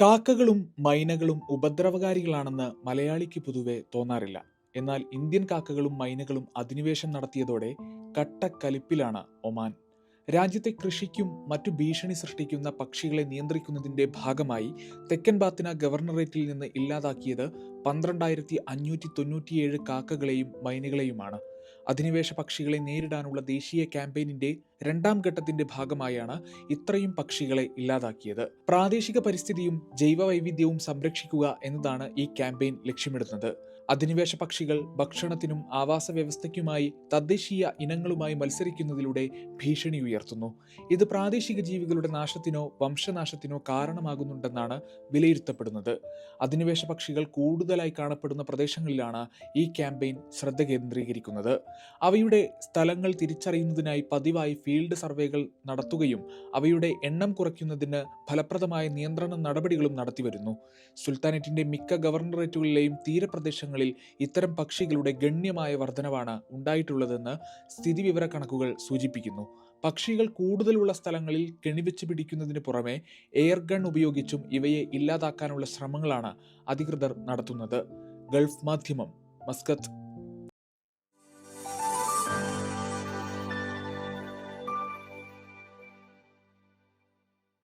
കാക്കകളും മൈനകളും ഉപദ്രവകാരികളാണെന്ന് മലയാളിക്ക് പൊതുവെ തോന്നാറില്ല. എന്നാൽ ഇന്ത്യൻ കാക്കകളും മൈനകളും അധിനിവേശം നടത്തിയതോടെ കട്ടക്കലിപ്പിലാണ് ഒമാൻ. രാജ്യത്തെ കൃഷിക്കും മറ്റു ഭീഷണി സൃഷ്ടിക്കുന്ന പക്ഷികളെ നിയന്ത്രിക്കുന്നതിന്റെ ഭാഗമായി തെക്കൻ ബാത്തിന ഗവർണറേറ്റിൽ നിന്ന് ഇല്ലാതാക്കിയത് പന്ത്രണ്ടായിരത്തി അഞ്ഞൂറ്റി തൊണ്ണൂറ്റിയേഴ് കാക്കകളെയും മൈനുകളെയുമാണ്. അധിനിവേശ പക്ഷികളെ നേരിടാനുള്ള ദേശീയ ക്യാമ്പയിനിന്റെ രണ്ടാം ഘട്ടത്തിന്റെ ഭാഗമായാണ് ഇത്രയും പക്ഷികളെ ഇല്ലാതാക്കിയത്. പ്രാദേശിക പരിസ്ഥിതിയും ജൈവ വൈവിധ്യവും സംരക്ഷിക്കുക എന്നതാണ് ഈ ക്യാമ്പയിൻ ലക്ഷ്യമിടുന്നത്. അധിനിവേശ പക്ഷികൾ ഭക്ഷണത്തിനും ആവാസ വ്യവസ്ഥയ്ക്കുമായി തദ്ദേശീയ ഇനങ്ങളുമായി മത്സരിക്കുന്നതിലൂടെ ഭീഷണി ഉയർത്തുന്നു. ഇത് പ്രാദേശിക ജീവികളുടെ നാശത്തിനോ വംശനാശത്തിനോ കാരണമാകുന്നുണ്ടെന്നാണ് വിലയിരുത്തപ്പെടുന്നത്. അധിനിവേശ പക്ഷികൾ കൂടുതലായി കാണപ്പെടുന്ന പ്രദേശങ്ങളിലാണ് ഈ ക്യാമ്പയിൻ ശ്രദ്ധ കേന്ദ്രീകരിക്കുന്നത്. അവയുടെ സ്ഥലങ്ങൾ തിരിച്ചറിയുന്നതിനായി പതിവായി ഫീൽഡ് സർവേകൾ നടത്തുകയും അവയുടെ എണ്ണം കുറയ്ക്കുന്നതിന് ഫലപ്രദമായ നിയന്ത്രണ നടപടികളും നടത്തിവരുന്നു. സുൽത്താനേറ്റിന്റെ മിക്ക ഗവർണറേറ്റുകളിലെയും തീരപ്രദേശങ്ങളിൽ ഇത്തരം പക്ഷികളുടെ ഗണ്യമായ വർധനവാണ് ഉണ്ടായിട്ടുള്ളതെന്ന് സ്ഥിതിവിവര കണക്കുകൾ സൂചിപ്പിക്കുന്നു. പക്ഷികൾ കൂടുതലുള്ള സ്ഥലങ്ങളിൽ കെണിവെച്ച് പിടിക്കുന്നതിന് പുറമെ എയർ ഗൺ ഉപയോഗിച്ചും ഇവയെ ഇല്ലാതാക്കാനുള്ള ശ്രമങ്ങളാണ് അധികൃതർ നടത്തുന്നത്. ഗൾഫ് മാധ്യമം മസ്കത്ത്.